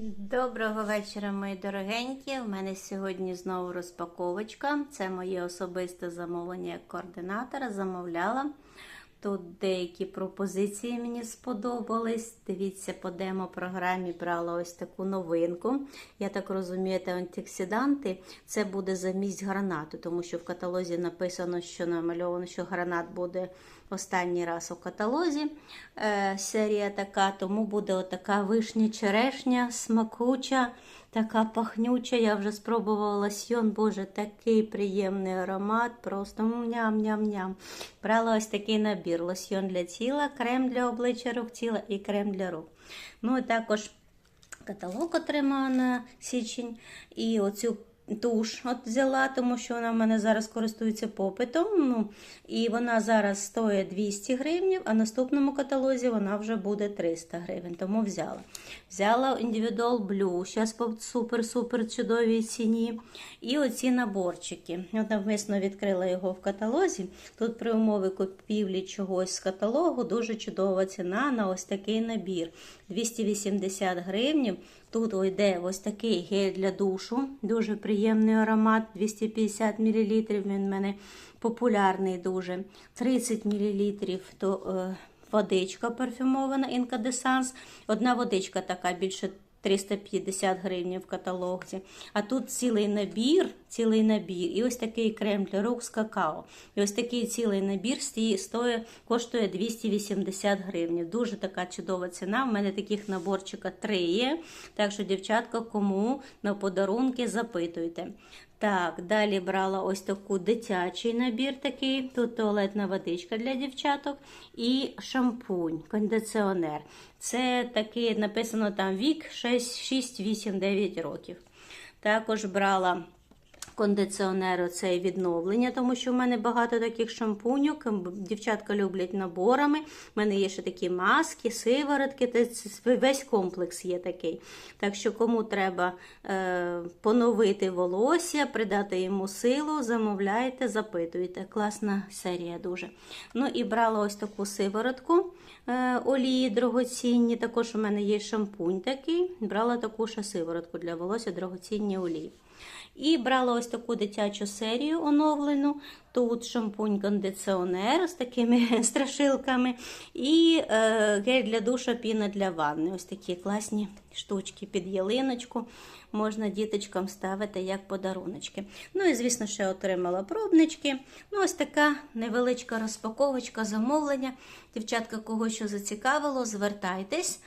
Доброго вечора, мої дорогенькі. У мене сьогодні знову розпаковочка. Це моє особисте замовлення як координатора. Замовляла. Тут деякі пропозиції мені сподобались. Дивіться, по демо-програмі брала ось таку новинку. Я так розумію, це антиоксиданти. Це буде замість гранату, тому що в каталозі написано, що намальовано, що гранат буде останній раз у каталозі. Е, серія така, тому буде отака вишня черешня, смакуча, така пахнюча. Я вже спробувала лосьйон, боже, такий приємний аромат, просто ням-ням-ням. Брала ось такий набір: лосьйон для тіла, крем для обличчя рук тіла і крем для рук. Ну і також каталог отримала на січень. І оцю туш от взяла, тому що вона в мене зараз користується попитом. Ну, і вона зараз стоїть 200 гривень, а наступному каталозі вона вже буде 300 гривень. Тому взяла. Взяла Individual Blue, зараз по супер-супер чудовій ціні. І оці наборчики. От навмисно відкрила його в каталозі. Тут при умові купівлі чогось з каталогу дуже чудова ціна на ось такий набір. 280 гривень. Тут йде ось такий гель для душу, дуже приємний аромат, 250 мл. Він в мене популярний дуже. 30 мл то е, водичка парфюмована інкадесанс. Одна водичка така більше 350 гривень в каталозі. А тут цілий набір, цілий набір. І ось такий крем для рук з какао. І ось такий цілий набір стоїть, коштує 280 гривень. Дуже така чудова ціна. У мене таких наборчика три є. Так що, дівчатка, кому на подарунки запитуйте. Так, далі брала ось таку дитячий набір такий. Тут туалетна водичка для дівчаток і шампунь, кондиціонер. Це такий написано там вік 6, 6 8, 9 років. Також брала кондиціонер оцей відновлення, тому що в мене багато таких шампуньок. Дівчатка люблять наборами. У мене є ще такі маски, сиворотки. Весь комплекс є такий. Так що, кому треба е, поновити волосся, придати йому силу, замовляйте, запитуйте. Класна серія дуже. Ну і брала ось таку сиворотку олії дорогоцінні. Також у мене є шампунь такий. Брала таку ще сиворотку для волосся, дорогоцінні олії. І брала ось таку дитячу серію оновлену. Тут шампунь-кондиціонер з такими страшилками. І е, гель для душа, піна для ванни. Ось такі класні штучки під ялиночку. Можна діточкам ставити як подаруночки. Ну і, звісно, ще отримала пробнички. Ну, ось така невеличка розпаковочка, замовлення. Дівчатка, кого що зацікавило, звертайтесь.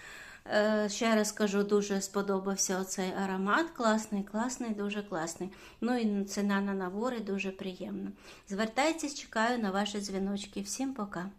Е, Ще раз кажу, дуже сподобався оцей аромат. Класний, класний, дуже класний. Ну і ціна на набори дуже приємна. Звертайтесь, чекаю на ваші дзвіночки. Всім пока!